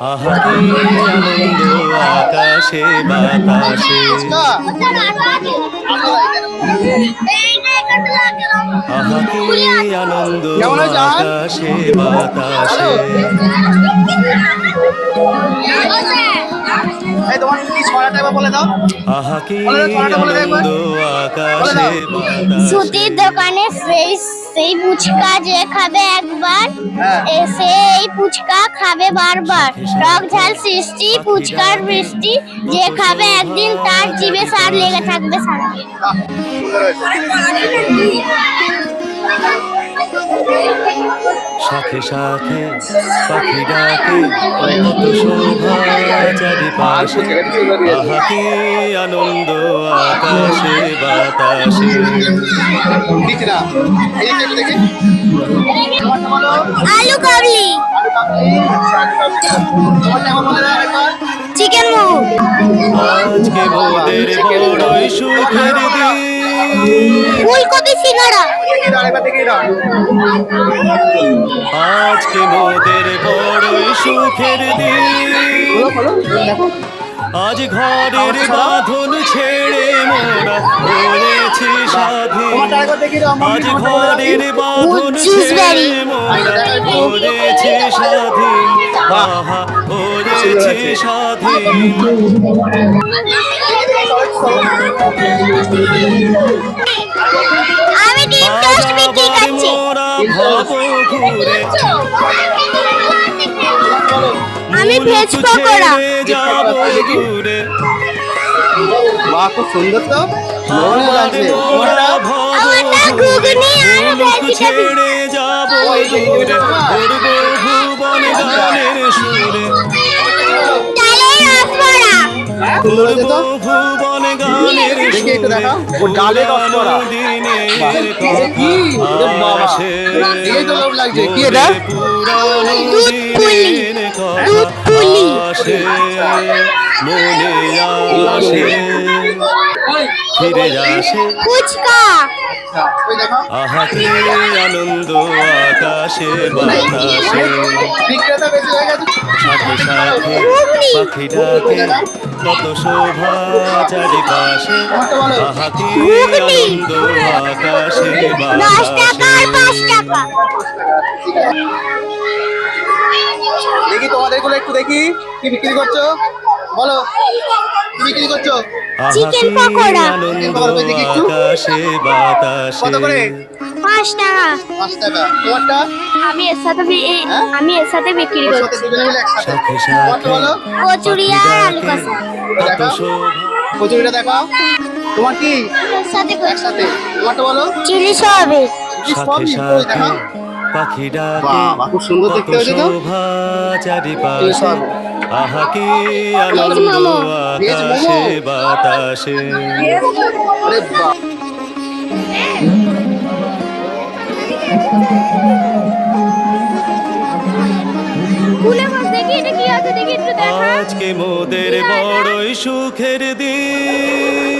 আহা আনন্দ আকাশে বাতাসে আহা কি আনন্দ? আকাশে বাতাসে এই তোমার কি ছড়াটা এবার বলে দাও? আহা কি বলে দাও, ছড়াটা বলে দাও একবার। আনন্দ আকাশে সুতির দোকানে সেই সেই ফুচকা যে খাবে একবার হ্যাঁ। সেই ফুচকা খাবে বারবার। টক ঝাল সৃষ্টি ফুচকার বৃষ্টি যে খাবে একদিন তার জিভে সার লেগে থাকবে সারা শাখে শাখে পাখি ডাকে কত শোভা চারিপাশে। আহা কি আনন্দ আকাশে বাতাসে। আলু কাবলি। চিকেন মোমো আজকে মোদের বড়ই সুখের দিন। সিঙ্গারা আজকে মোদের বড়ই সুখের দিন। আজ ঘরের বাঁধন ছেড়ে মোরা দাও আমার আজ ঘরের বাঁধন ছেড়ে মোরা হয়েছি স্বাধীন আহা হয়েছি স্বাধীন আমি ভেজ পকোড়া। যাব দূরে বাহ খুব সুন্দর তো। দারুণ লাগছে। তোমারটা আমার নাম ঘুগনি আর ছেড়ে যাব দূরে করব ভুবন গানের সুরে। ডালের রসবড়া সুন্দর হয়েছে করব তো। ভুবন গানের দেখি একটু সুরে। দেখাও। ও ডালে রসবড়া। দিনের কি? বাবা। আসে তো লাগছে। কি এটা? দুধ পুলি। দুধ আসে মনে আসে ফিরে আসে। ফুচকা। দেখো আনন্দ আকাশে বাতাসে। সাথে সাথে পাখি ডাকে কত শোভা চারিপাশে। আহা কি আনন্দ আকাশে বাতাসে। টাকা। দেখি তোমাদেরগুলো একটু দেখি কি বিক্রি করছ? বলো কি বিক্রি করছ? চিকেন পকোড়া। দেখি একটু। কত করে? পাঁচ টাকা। পাঁচ টাকা। তোমারটা? আমি এর সাথে এই- হ্যাঁ? আমি এর সাথে বিক্রি করছি। দুজনে মিলে একসাথে। সাথে বলো। কচুরি আর আলু কষা। দেখো। কচুরিটা তোমার কি? একসাথে তোমারটা বলো। Chilli soybean. কি সাথে সবই? পাখি ডাকে বাবা, খুব সুন্দর কত দেখতে হয়েছে তো। চারিপাশে? আহা কি আনন্দ। আকাশে বাতাসে। আজকে মোদের বড়ই সুখের দিন।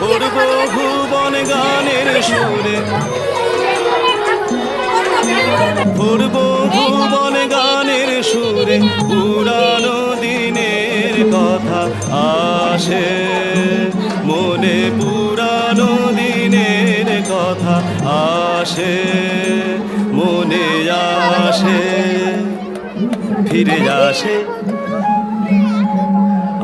করব ভুবন গানের সুরে। করব ভুবন গানের সুরে পুরানো দিনের কথা আসে। মনে পুরানো দিনের কথা আসে। মনে আসে, ফিরে আসে।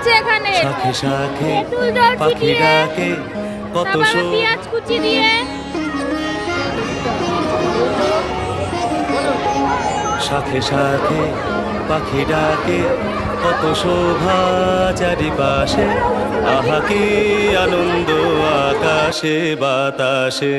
হচ্ছে এখানে। শাখে শাখে পাখি ডাকে কত পেঁয়াজ কুচি দিয়ে। শাখে শাখে পাখি ডাকে কত শোভা চারিপাশে আহা কি আনন্দ আকাশে বাতাসে।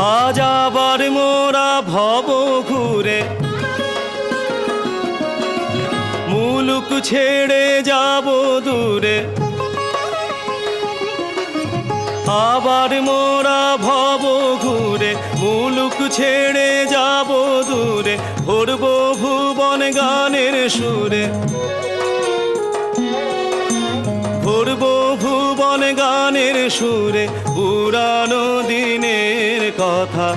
আজ আবার মোরা ভব ঘুরে। মুলুক ছেড়ে যাব দূরে। আবার মোরা ভব ঘুরে, মুলুক ছেড়ে যাব দূরে। ভরব ভুবন গানের সুরে। ভরব ভুবন গানের সুরে, পুরানো দিনের কথা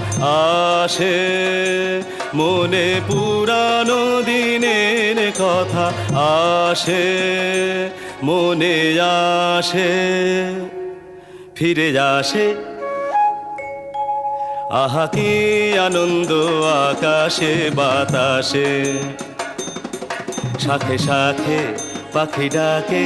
আসে। মনে পুরানো দিনের কথা আসে, মনে আসে, ফিরে আসে। আহা, কি আনন্দ আকাশে, বাতাসে। সাথে সাথে পাখি ডাকে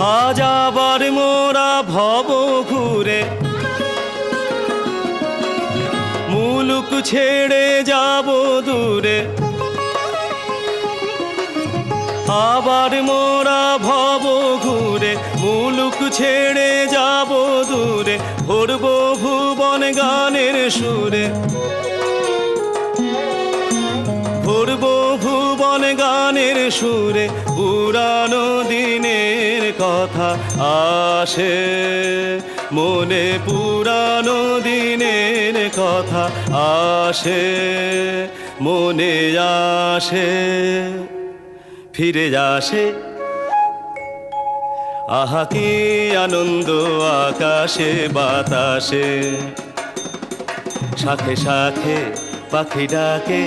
আজ আবার মোরা ভব ঘুরে। মুলুক ছেড়ে যাব দূরে। আবার মোরা ভব ঘুরে, মুলুক ছেড়ে যাব দূরে। ভরব ভুবন গানের সুরে। ভরব গানের সুরে পুরানো দিনের কথা আসে। মনে পুরানো দিনের কথা আসে। মনে আসে, ফিরে আসে। আহা, কি আনন্দ আকাশে, বাতাসে। সাথে সাথে পাখি ডাকে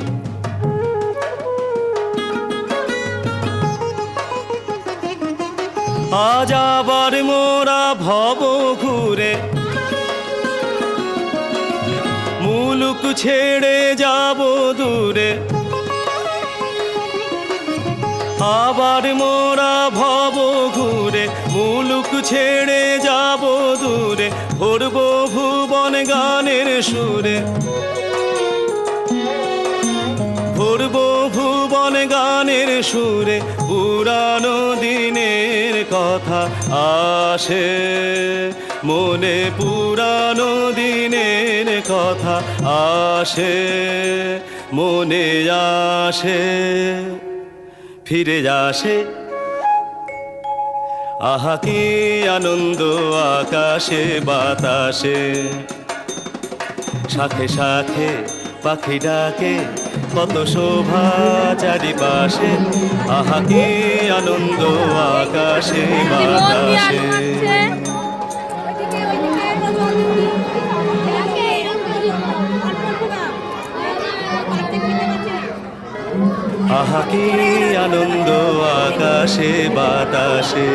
আজ আবার মোরা ভব ঘুরে। মুলুক ছেড়ে যাব দূরে। আবার মোরা ভব ঘুরে, মুলুক ছেড়ে যাব দূরে। ভরব ভুবন গানের সুরে। ভরব গানের সুরে পুরানো দিনের কথা আসে। মনে পুরানো দিনের কথা আসে। মনে আসে, ফিরে আসে। আহা, কি আনন্দ আকাশে, বাতাসে। সাথে সাথে পাখি ডাকে কত শোভা চারিপাশে। আহা কি আনন্দ আকাশে বাতাসে। আহা কি আনন্দ আকাশে বাতাসে।